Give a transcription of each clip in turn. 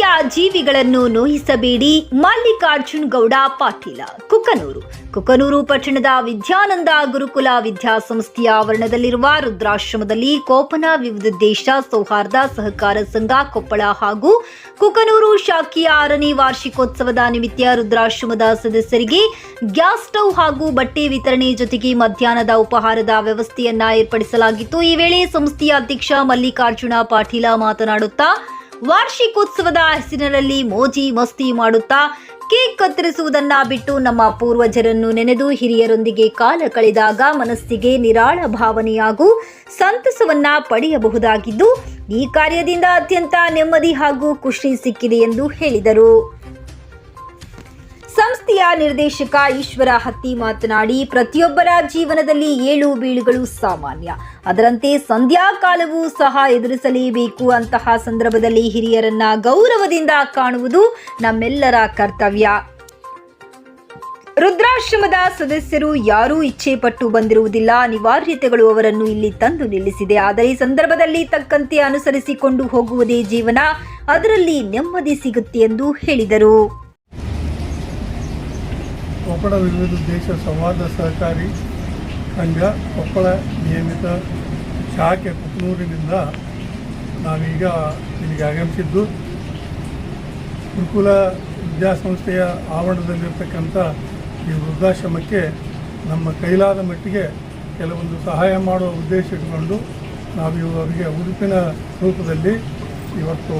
ಹಿರಿಯ ಜೀವಿಗಳನ್ನು ನೋಯಿಸಬೇಡಿ. ಮಲ್ಲಿಕಾರ್ಜುನ್ ಗೌಡ, ಪಾಟೀಲ, ಕುಕನೂರು. ಕುಕನೂರು ಪಟ್ಟಣದ ವಿದ್ಯಾನಂದ ಗುರುಕುಲ ವಿದ್ಯಾಸಂಸ್ಥೆಯ ಆವರಣದಲ್ಲಿರುವ ರುದ್ರಾಶ್ರಮದಲ್ಲಿ ಕೋಪನ ವಿವಿಧ ದೇಶ ಸೌಹಾರ್ದ ಸಹಕಾರ ಸಂಘ, ಕೊಪ್ಪಳ ಹಾಗೂ ಕುಕನೂರು ಶಾಖೆಯ ಆರನೇ ವಾರ್ಷಿಕೋತ್ಸವದ ನಿಮಿತ್ತ ರುದ್ರಾಶ್ರಮದ ಸದಸ್ಯರಿಗೆ ಗ್ಯಾಸ್ ಸ್ಟವ್ ಹಾಗೂ ಬಟ್ಟೆ ವಿತರಣೆ ಜೊತೆಗೆ ಮಧ್ಯಾಹ್ನದ ಉಪಹಾರದ ವ್ಯವಸ್ಥೆಯನ್ನ ಏರ್ಪಡಿಸಲಾಗಿತ್ತು. ಈ ವೇಳೆ ಸಂಸ್ಥೆಯ ಅಧ್ಯಕ್ಷ ಮಲ್ಲಿಕಾರ್ಜುನ ಪಾಟೀಲ ಮಾತನಾಡುತ್ತಾ ವಾರ್ಷಿಕೋತ್ಸವದ ಹೆಸರಿನಲ್ಲಿ ಮೋಜಿ ಮಸ್ತಿ ಮಾಡುತ್ತಾ ಕೇಕ್ ಕತ್ತರಿಸುವುದನ್ನ ಬಿಟ್ಟು ನಮ್ಮ ಪೂರ್ವಜರನ್ನು ನೆನೆದು ಹಿರಿಯರೊಂದಿಗೆ ಕಾಲ ಕಳೆದಾಗ ಮನಸ್ಸಿಗೆ ನಿರಾಳ ಭಾವನೆಯಾಗೂ ಸಂತಸವನ್ನ ಪಡೆಯಬಹುದಾಗಿದ್ದು, ಈ ಕಾರ್ಯದಿಂದ ಅತ್ಯಂತ ನೆಮ್ಮದಿ ಹಾಗೂ ಖುಷಿ ಸಿಕ್ಕಿದೆ ಎಂದು ಹೇಳಿದರು. ಸಂಸ್ಥೆಯ ನಿರ್ದೇಶಕ ಈಶ್ವರ ಹತ್ತಿ ಮಾತನಾಡಿ, ಪ್ರತಿಯೊಬ್ಬರ ಜೀವನದಲ್ಲಿ ಏಳು ಬೀಳುಗಳು ಸಾಮಾನ್ಯ. ಅದರಂತೆ ಸಂಧ್ಯಾಕಾಲವೂ ಸಹ ಎದುರಿಸಲೇಬೇಕು ಅಂತಹ ಸಂದರ್ಭದಲ್ಲಿ ಹಿರಿಯರನ್ನ ಗೌರವದಿಂದ ಕಾಣುವುದು ನಮ್ಮೆಲ್ಲರ ಕರ್ತವ್ಯ. ರುದ್ರಾಶ್ರಮದ ಸದಸ್ಯರು ಯಾರೂ ಇಚ್ಛೆ ಪಟ್ಟು ಬಂದಿರುವುದಿಲ್ಲ. ಅನಿವಾರ್ಯತೆಗಳು ಅವರನ್ನು ಇಲ್ಲಿ ತಂದು ನಿಲ್ಲಿಸಿದೆ. ಆದರೆ ಸಂದರ್ಭದಲ್ಲಿ ತಕ್ಕಂತೆ ಅನುಸರಿಸಿಕೊಂಡು ಹೋಗುವುದೇ ಜೀವನ. ಅದರಲ್ಲಿ ನೆಮ್ಮದಿ ಸಿಗುತ್ತೆ ಎಂದು ಹೇಳಿದರು. ಕೊಪ್ಪಳ ವಿವಿಧ ದೇಶ ಸಂವಾದ ಸಹಕಾರಿ ಸಂಘ ಕೊಪ್ಪಳ ನಿಯಮಿತ ಶಾಖೆ ಕುಕ್ನೂರಿನಿಂದ ನಾವೀಗ ಇಲ್ಲಿಗೆ ಆಗಮಿಸಿದ್ದು. ಗುರುಕುಲ ವಿದ್ಯಾಸಂಸ್ಥೆಯ ಆವರಣದಲ್ಲಿರ್ತಕ್ಕಂಥ ಈ ವೃದ್ಧಾಶ್ರಮಕ್ಕೆ ನಮ್ಮ ಕೈಲಾದ ಮಟ್ಟಿಗೆ ಕೆಲವೊಂದು ಸಹಾಯ ಮಾಡುವ ಉದ್ದೇಶ ಇಟ್ಕೊಂಡು ನಾವು ಇವರಿಗೆ ಉಡುಪಿನ ರೂಪದಲ್ಲಿ ಇವತ್ತು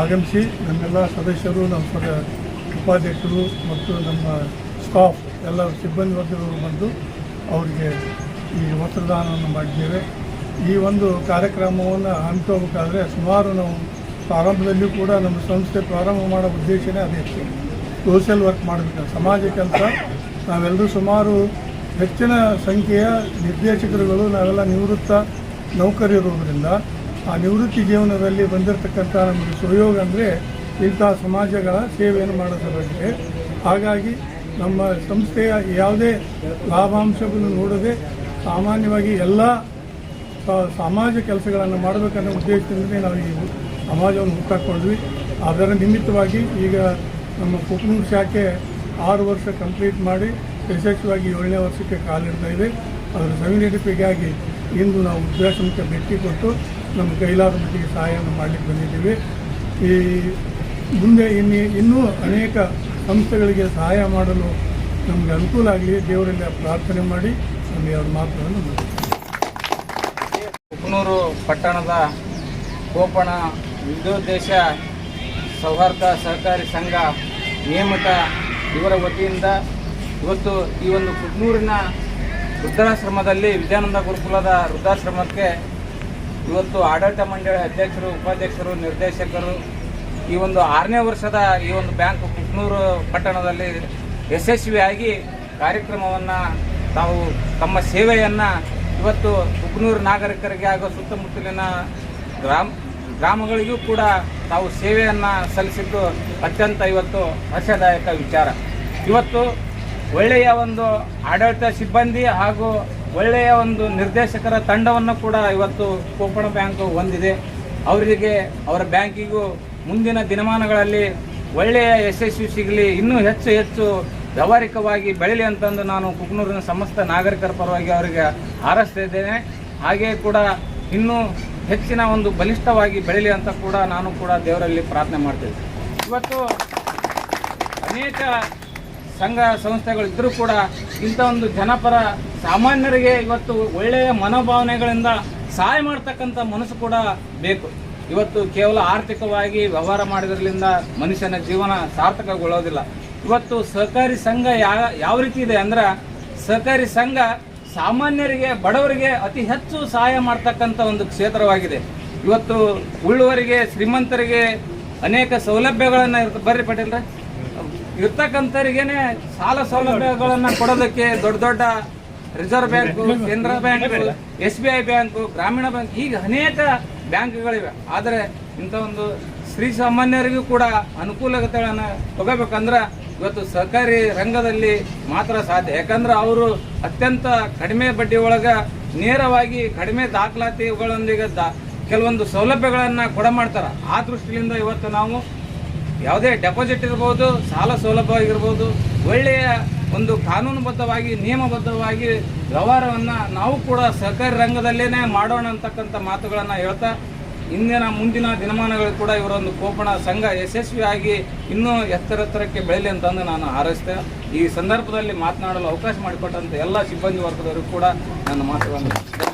ಆಗಮಿಸಿ ನಮ್ಮೆಲ್ಲ ಸದಸ್ಯರು, ನಮ್ಮ ಉಪಾಧ್ಯಕ್ಷರು ಮತ್ತು ನಮ್ಮ ಸ್ಟಾಫ್ ಎಲ್ಲ ಸಿಬ್ಬಂದಿ ವರ್ಗದವರು ಬಂದು ಅವರಿಗೆ ಈ ವಸ್ತ್ರದಾನವನ್ನು ಮಾಡಿದ್ದೇವೆ. ಈ ಒಂದು ಕಾರ್ಯಕ್ರಮವನ್ನು ಹಮ್ಮಿಕೋಬೇಕಾದ್ರೆ ಸುಮಾರು ನಾವು ಪ್ರಾರಂಭದಲ್ಲಿಯೂ ಕೂಡ ನಮ್ಮ ಸಂಸ್ಥೆ ಪ್ರಾರಂಭ ಮಾಡೋ ಉದ್ದೇಶನೇ ಅದೇ ಇತ್ತು. ಸೋಷಿಯಲ್ ವರ್ಕ್ ಮಾಡಬೇಕು. ಸಮಾಜ ಕೆಲಸ, ನಾವೆಲ್ಲರೂ ಸುಮಾರು ಹೆಚ್ಚಿನ ಸಂಖ್ಯೆಯ ನಿರ್ದೇಶಕರುಗಳು, ನಾವೆಲ್ಲ ನಿವೃತ್ತ ನೌಕರಿರೋದ್ರಿಂದ ಆ ನಿವೃತ್ತಿ ಜೀವನದಲ್ಲಿ ಬಂದಿರತಕ್ಕಂಥ ನಮಗೆ ಸುಯೋಗ ಅಂದರೆ ಇಂತಹ ಸಮಾಜಗಳ ಸೇವೆಯನ್ನು ಮಾಡೋದರಲ್ಲಿ ಹಾಗಾಗಿ ನಮ್ಮ ಸಂಸ್ಥೆಯ ಯಾವುದೇ ಲಾಭಾಂಶವನ್ನು ನೋಡದೆ ಸಾಮಾನ್ಯವಾಗಿ ಎಲ್ಲ ಸಮಾಜ ಕೆಲಸಗಳನ್ನು ಮಾಡಬೇಕನ್ನೋ ಉದ್ದೇಶದಿಂದ ನಾವು ಈ ಸಮಾಜವನ್ನು ಹುಟ್ಟಾಕೊಂಡ್ವಿ ಅದರ ನಿಮಿತ್ತವಾಗಿ ಈಗ ನಮ್ಮ ಕುಕ್ನೂರು ಶಾಖೆ ಆರು ವರ್ಷ ಕಂಪ್ಲೀಟ್ ಮಾಡಿ ಯಶಸ್ವಿಯಾಗಿ ಏಳನೇ ವರ್ಷಕ್ಕೆ ಕಾಲಿಡ್ತಾ ಇದೆ. ಅದರ ಸವಿನೆನಪಿಗಾಗಿ ಇಂದು ನಾವು ಉದ್ದೇಶಕ್ಕೆ ಭೇಟಿ ಕೊಟ್ಟು ನಮ್ಮ ಕೈಲಾದ ಮಟ್ಟಿಗೆ ಸಹಾಯವನ್ನು ಮಾಡಲಿಕ್ಕೆ ಬಂದಿದ್ದೀವಿ. ಈ ಮುಂದೆ ಇನ್ನು, ಇನ್ನೂ ಅನೇಕ ಸಂಸ್ಥೆಗಳಿಗೆ ಸಹಾಯ ಮಾಡಲು ನಮಗೆ ಅನುಕೂಲ ಆಗಲಿ, ದೇವರಲ್ಲಿ ಪ್ರಾರ್ಥನೆ ಮಾಡಿ ನಮಗೆ ಅವ್ರ ಮಾತುಗಳನ್ನು ಉಪನೂರು ಪಟ್ಟಣದ ಗೋಪಣ ವಿದ್ಯೋದ್ದೇಶ ಸೌಹಾರ್ದ ಸಹಕಾರಿ ಸಂಘ ನಿಯಮಿತ ಇವರ ವತಿಯಿಂದ ಇವತ್ತು ಈ ಒಂದು ಕುಡ್ನೂರಿನ ವೃದ್ಧಾಶ್ರಮದಲ್ಲಿ ವಿದ್ಯಾನಂದ ಗುರುಕುಲದ ವೃದ್ಧಾಶ್ರಮಕ್ಕೆ ಇವತ್ತು ಆಡಳಿತ ಮಂಡಳಿ ಅಧ್ಯಕ್ಷರು, ಉಪಾಧ್ಯಕ್ಷರು, ನಿರ್ದೇಶಕರು ಈ ಒಂದು ಆರನೇ ವರ್ಷದ ಈ ಒಂದು ಬ್ಯಾಂಕ್ ಕುಕ್ನೂರು ಪಟ್ಟಣದಲ್ಲಿ ಯಶಸ್ವಿಯಾಗಿ ಕಾರ್ಯಕ್ರಮವನ್ನು ತಾವು ತಮ್ಮ ಸೇವೆಯನ್ನು ಇವತ್ತು ಉಗ್ನೂರು ನಾಗರಿಕರಿಗೆ ಹಾಗೂ ಸುತ್ತಮುತ್ತಲಿನ ಗ್ರಾಮ, ಗ್ರಾಮಗಳಿಗೂ ಕೂಡ ತಾವು ಸೇವೆಯನ್ನು ಸಲ್ಲಿಸಿದ್ದು ಅತ್ಯಂತ ಇವತ್ತು ಹರ್ಷದಾಯಕ ವಿಚಾರ. ಇವತ್ತು ಒಳ್ಳೆಯ ಒಂದು ಆಡಳಿತ ಸಿಬ್ಬಂದಿ ಹಾಗೂ ಒಳ್ಳೆಯ ಒಂದು ನಿರ್ದೇಶಕರ ತಂಡವನ್ನು ಕೂಡ ಇವತ್ತು ಕೋಪಣ ಬ್ಯಾಂಕು ಹೊಂದಿದೆ. ಅವರಿಗೆ, ಅವರ ಬ್ಯಾಂಕಿಗೂ ಮುಂದಿನ ದಿನಮಾನಗಳಲ್ಲಿ ಒಳ್ಳೆಯ ಯಶಸ್ವಿ ಸಿಗಲಿ, ಇನ್ನೂ ಹೆಚ್ಚು ಹೆಚ್ಚು ವ್ಯವಹಾರಿಕವಾಗಿ ಬೆಳೀಲಿ ಅಂತಂದು ನಾನು ಕುಕ್ನೂರಿನ ಸಮಸ್ತ ನಾಗರಿಕರ ಪರವಾಗಿ ಅವರಿಗೆ ಹಾರೈಸ್ತಾ ಇದ್ದೇನೆ. ಹಾಗೆಯೇ ಕೂಡ ಇನ್ನೂ ಹೆಚ್ಚಿನ ಒಂದು ಬಲಿಷ್ಠವಾಗಿ ಬೆಳೀಲಿ ಅಂತ ಕೂಡ ನಾನು ಕೂಡ ದೇವರಲ್ಲಿ ಪ್ರಾರ್ಥನೆ ಮಾಡ್ತೇನೆ ಇವತ್ತು ಅನೇಕ ಸಂಘ ಸಂಸ್ಥೆಗಳು ಇದ್ದರೂ ಕೂಡ ಇಂಥ ಒಂದು ಜನಪರ ಸಾಮಾನ್ಯರಿಗೆ ಇವತ್ತು ಒಳ್ಳೆಯ ಮನೋಭಾವನೆಗಳಿಂದ ಸಹಾಯ ಮಾಡ್ತಕ್ಕಂಥ ಮನಸ್ಸು ಕೂಡ ಬೇಕು. ಇವತ್ತು ಕೇವಲ ಆರ್ಥಿಕವಾಗಿ ವ್ಯವಹಾರ ಮಾಡಿದ್ರಿಂದ ಮನುಷ್ಯನ ಜೀವನ ಸಾರ್ಥಕಗೊಳ್ಳೋದಿಲ್ಲ. ಇವತ್ತು ಸಹಕಾರಿ ಸಂಘ ಯಾವ ಯಾವ ರೀತಿ ಇದೆ ಅಂದ್ರೆ ಸಹಕಾರಿ ಸಂಘ ಸಾಮಾನ್ಯರಿಗೆ ಬಡವರಿಗೆ ಅತಿ ಹೆಚ್ಚು ಸಹಾಯ ಮಾಡ್ತಕ್ಕಂಥ ಒಂದು ಕ್ಷೇತ್ರವಾಗಿದೆ. ಇವತ್ತು ಉಳ್ಳುವರಿಗೆ ಶ್ರೀಮಂತರಿಗೆ ಅನೇಕ ಸೌಲಭ್ಯಗಳನ್ನು ಬರ್ರಿ ಪಟೇಲ್ರೆ. ಇರ್ತಕ್ಕಂಥವ್ರಿಗೇನೆ ಸಾಲ ಸೌಲಭ್ಯಗಳನ್ನು ಕೊಡೋದಕ್ಕೆ ದೊಡ್ಡ ದೊಡ್ಡ ರಿಸರ್ವ್ ಬ್ಯಾಂಕು ಕೇಂದ್ರ bank S B I bank ಗ್ರಾಮೀಣ ಬ್ಯಾಂಕ್ ಈಗ ಅನೇಕ ಬ್ಯಾಂಕ್ಗಳಿವೆ. ಆದರೆ ಇಂಥ ಒಂದು ಶ್ರೀ ಸಾಮಾನ್ಯರಿಗೂ ಕೂಡ ಅನುಕೂಲತೆಗಳನ್ನು ತಗೋಬೇಕಂದ್ರೆ ಇವತ್ತು ಸಹಕಾರಿ ರಂಗದಲ್ಲಿ ಮಾತ್ರ ಸಾಧ್ಯ. ಯಾಕಂದ್ರೆ ಅವರು ಅತ್ಯಂತ ಕಡಿಮೆ ಬಡ್ಡಿ ಒಳಗ ನೇರವಾಗಿ ಕಡಿಮೆ ದಾಖಲಾತಿಗಳೊಂದಿಗೆ ದಾ, ಕೆಲವೊಂದು ಸೌಲಭ್ಯಗಳನ್ನು ಕೊಡ ಮಾಡ್ತಾರೆ. ಆ ದೃಷ್ಟಿಯಿಂದ ಇವತ್ತು ನಾವು ಯಾವುದೇ ಡೆಪಾಸಿಟ್ ಇರ್ಬೋದು, ಸಾಲ ಸೌಲಭ್ಯ ಆಗಿರ್ಬೋದು, ಒಳ್ಳೆಯ ಒಂದು ಕಾನೂನುಬದ್ಧವಾಗಿ, ನಿಯಮಬದ್ಧವಾಗಿ ವ್ಯವಹಾರವನ್ನು ನಾವು ಕೂಡ ಸಹಕಾರಿ ರಂಗದಲ್ಲೇ ಮಾಡೋಣ ಅಂತಕ್ಕಂಥ ಮಾತುಗಳನ್ನು ಹೇಳ್ತಾ, ಇಂದಿನ ಮುಂದಿನ ದಿನಮಾನಗಳು ಕೂಡ ಇವರೊಂದು ಕೋಪಣ ಸಂಘ ಯಶಸ್ವಿಯಾಗಿ ಇನ್ನೂ ಎತ್ತರ ಎತ್ತರಕ್ಕೆ ಬೆಳೀಲಿ ಅಂತಂದು ನಾನು ಹಾರೈಸ್ತೇನೆ ಈ ಸಂದರ್ಭದಲ್ಲಿ ಮಾತನಾಡಲು ಅವಕಾಶ ಮಾಡಿಕೊಟ್ಟಂಥ ಎಲ್ಲ ಸಿಬ್ಬಂದಿ ವರ್ಗದವರು ಕೂಡ ನನ್ನ ಮಾತುಗಳನ್ನು